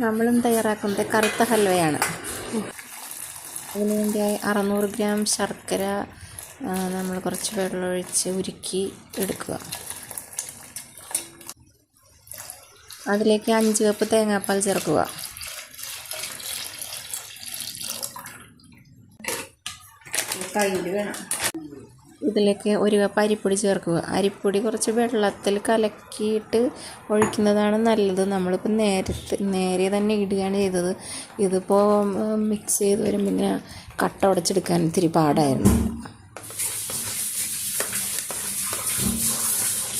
നമ്മളും തയ്യാറാക്കുന്നത് കറുത്ത ഹൽവയാണ്. അതിനുവേണ്ടി അറുന്നൂറ് ഗ്രാം ശർക്കര നമ്മൾ കുറച്ച് വെള്ളമൊഴിച്ച് ഉരുക്കി എടുക്കുക. അതിലേക്ക് അഞ്ച് കപ്പ് തേങ്ങാപ്പാൽ ചേർക്കുക. കയ്യിൽ വേണം. ഇതിലേക്ക് ഒരു കപ്പ് അരിപ്പൊടി ചേർക്കുക. അരിപ്പൊടി കുറച്ച് വെള്ളത്തിൽ കലക്കിയിട്ട് ഒഴിക്കുന്നതാണ് നല്ലത്. നമ്മളിപ്പോൾ നേരത്തെ നേരെ തന്നെ ഇടുകയാണ് ചെയ്തത്. ഇതിപ്പോൾ മിക്സ് ചെയ്ത് വരും പിന്നെ കട്ട ഉടച്ചെടുക്കാൻ ഇത്തിരി പാടായിരുന്നു.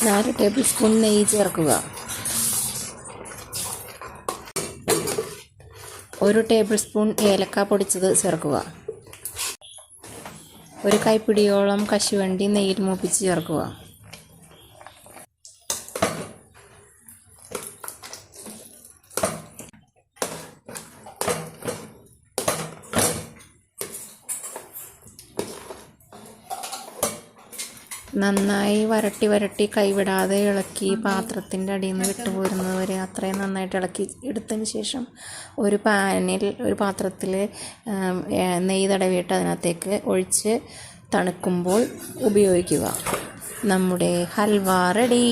നാല് ടേബിൾ സ്പൂൺ നെയ്യ് ചേർക്കുക. ഒരു ടേബിൾ സ്പൂൺ ഏലക്ക പൊടിച്ചത് ചേർക്കുക. ഒരു കൈപ്പിടിയോളം കശുവണ്ടി നെയ്യിൽ മൂപ്പിച്ച് ചേർക്കുക. നന്നായി വരട്ടി വരട്ടി കൈവിടാതെ ഇളക്കി പാത്രത്തിന്റെ അടിയിൽ നിന്ന് വിട്ടുപോരുന്നത് വരെ അത്രയും നന്നായിട്ട് ഇളക്കി എടുത്തതിന് ശേഷം ഒരു പാനിൽ ഒരു പാത്രത്തിൽ നെയ്യ് തടവിയിട്ട് അതിനകത്തേക്ക് ഒഴിച്ച് തണുക്കുമ്പോൾ ഉപയോഗിക്കുക. നമ്മുടെ ഹൽവ റെഡി.